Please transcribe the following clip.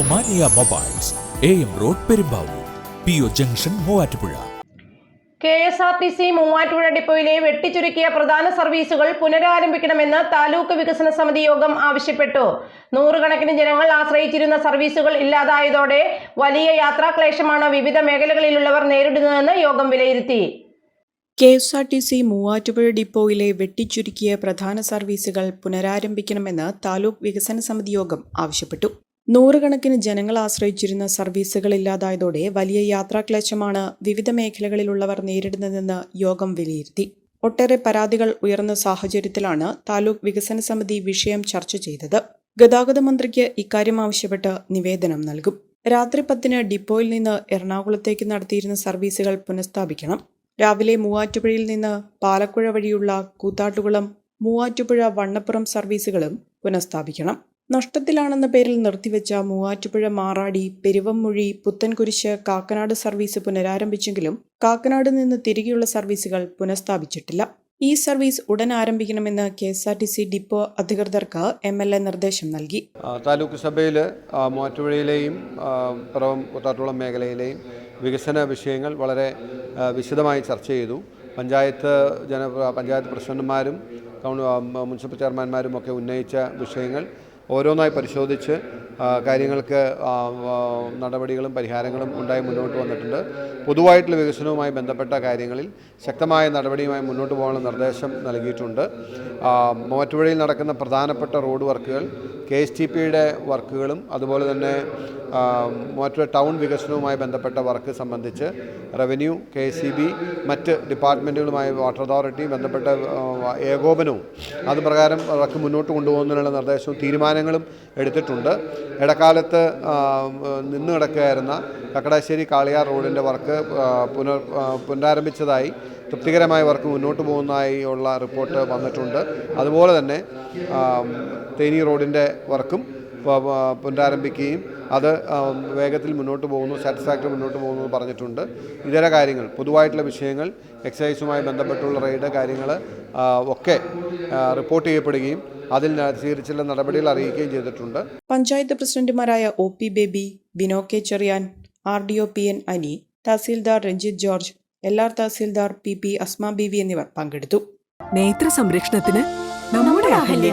Omania mobiles A M road Perumbavoor P O junction Muvattupuzha. K S R T C Muvattupuzha ഡിപ്പോയിലെ വെട്ടിച്ചുരുക്കിയ പ്രധാന സർവീസുകൾ പുനരാരംഭിക്കണമെന്ന് താലൂക്ക് വികസന സമിതി യോഗം ആവശ്യപ്പെട്ടു. നൂറുകണക്കിന് ജനങ്ങൾ ആശ്രയിച്ചിരുന്ന സർവീസുകൾ ഇല്ലാതായതോടെ വലിയ യാത്രാക്ലേശമാണ് വിവിധ മേഖലകളിലുള്ളവർ നേരിടുന്നതെന്ന് യോഗം വിലയിരുത്തി. K S R T C Muvattupuzha ഡിപ്പോയിലെ വെട്ടിച്ചുരുക്കിയ പ്രധാന സർവീസുകൾ പുനരാരംഭിക്കണമെന്ന് താലൂക്ക് വികസന സമിതി യോഗം ആവശ്യപ്പെട്ടു. നൂറുകണക്കിന് ജനങ്ങൾ ആശ്രയിച്ചിരുന്ന സർവീസുകൾ ഇല്ലാതായതോടെ വലിയ യാത്രാക്ലേശമാണ് വിവിധ മേഖലകളിലുള്ളവർ നേരിടുന്നതെന്ന് യോഗം വിലയിരുത്തി. ഒട്ടേറെ പരാതികൾ ഉയർന്ന സാഹചര്യത്തിലാണ് താലൂക്ക് വികസന സമിതി വിഷയം ചർച്ച ചെയ്തത്. ഗതാഗത മന്ത്രിക്ക് ഇക്കാര്യം ആവശ്യപ്പെട്ട് നിവേദനം നൽകും. രാത്രി പത്തിന് ഡിപ്പോയിൽ നിന്ന് എറണാകുളത്തേക്ക് നടത്തിയിരുന്ന സർവീസുകൾ പുനഃസ്ഥാപിക്കണം. രാവിലെ മൂവാറ്റുപുഴയിൽ നിന്ന് പാലക്കുഴ വഴിയുള്ള കൂത്താട്ടുകുളം മൂവാറ്റുപുഴ വണ്ണപ്പുറം സർവീസുകളും പുനഃസ്ഥാപിക്കണം. നഷ്ടത്തിലാണെന്ന പേരിൽ നിർത്തിവെച്ച മൂവാറ്റുപുഴ മാറാടി പെരുവംമൊഴി പുത്തൻകുരിശ് കാക്കനാട് സർവീസ് പുനരാരംഭിച്ചെങ്കിലും കാക്കനാട് നിന്ന് തിരികെയുള്ള സർവീസുകൾ പുനഃസ്ഥാപിച്ചിട്ടില്ല. ഈ സർവീസ് ഉടൻ ആരംഭിക്കണമെന്ന് K S R T C depot അധികൃതർക്ക് എം എൽ എ നിർദ്ദേശം നൽകി. താലൂക്ക് സഭയിൽ മൂവാറ്റുപുഴയിലെയും പിറവം കൂത്താട്ടുകുളം മേഖലയിലെയും വികസന വിഷയങ്ങൾ വളരെ വിശദമായി ചർച്ച ചെയ്തു. പഞ്ചായത്ത് ജന പഞ്ചായത്ത് പ്രസിഡന്റുമാരും മുനിസിപ്പൽ ചെയർമാന്മാരും ഒക്കെ ഉന്നയിച്ച വിഷയങ്ങൾ ഓരോന്നായി പരിശോധിച്ച് കാര്യങ്ങൾക്ക് നടപടികളും പരിഹാരങ്ങളും ഉണ്ടായി മുന്നോട്ട് വന്നിട്ടുണ്ട്. പൊതുവായിട്ടുള്ള വികസനവുമായി ബന്ധപ്പെട്ട കാര്യങ്ങളിൽ ശക്തമായ നടപടിയുമായി മുന്നോട്ട് പോകാനുള്ള നിർദ്ദേശം നൽകിയിട്ടുണ്ട്. മോറ്റുവഴിയിൽ നടക്കുന്ന പ്രധാനപ്പെട്ട റോഡ് വർക്കുകൾ കെ എസ് ടി പിയുടെ വർക്കുകളും അതുപോലെ തന്നെ മറ്റു ടൗൺ വികസനവുമായി ബന്ധപ്പെട്ട വർക്ക് സംബന്ധിച്ച് റവന്യൂ കെ സി ബി മറ്റ് ഡിപ്പാർട്ട്മെന്റുകളുമായി വാട്ടർ അതോറിറ്റി ബന്ധപ്പെട്ട ഏകോപനവും അത് പ്രകാരം വർക്ക് മുന്നോട്ട് കൊണ്ടുപോകുന്നതിനുള്ള നിർദ്ദേശവും തീരുമാനങ്ങളും എടുത്തിട്ടുണ്ട്. ഇടക്കാലത്ത് നിന്ന് കിടക്കുകയായിരുന്ന കക്കടാശ്ശേരി കാളിയാർ റോഡിന്റെ വർക്ക് പുനർ പുനരാരംഭിച്ചതായി തൃപ്തികരമായ വർക്ക് മുന്നോട്ട് പോകുന്നതായി ഉള്ള റിപ്പോർട്ട് വന്നിട്ടുണ്ട്. അതുപോലെ തന്നെ തേനി റോഡിന്റെ വർക്കും പുനരാരംഭിക്കുകയും അത് വേഗത്തിൽ മുന്നോട്ട് പോകുന്നു സാറ്റിസ്ഫാക്ടറി മുന്നോട്ട് പോകുന്നു എന്ന് പറഞ്ഞിട്ടുണ്ട്. ഇതര കാര്യങ്ങൾ പൊതുവായിട്ടുള്ള വിഷയങ്ങൾ എക്സൈസുമായി ബന്ധപ്പെട്ടുള്ള റെയ്ഡ് കാര്യങ്ങൾ ഒക്കെ റിപ്പോർട്ട് ചെയ്യപ്പെടുകയും അതിൽ സ്വീകരിച്ചുള്ള നടപടികൾ അറിയിക്കുകയും ചെയ്തിട്ടുണ്ട്. പഞ്ചായത്ത് പ്രസിഡന്റുമാരായ O P Baby Bino K Cheriyan R D O P N Ani tahsildar Ranjith George L R tahsildar P P Asma V എന്നിവർ പങ്കെടുത്തു. നേത്ര സംരക്ഷണത്തിന് നമ്മുടെ Ahalya.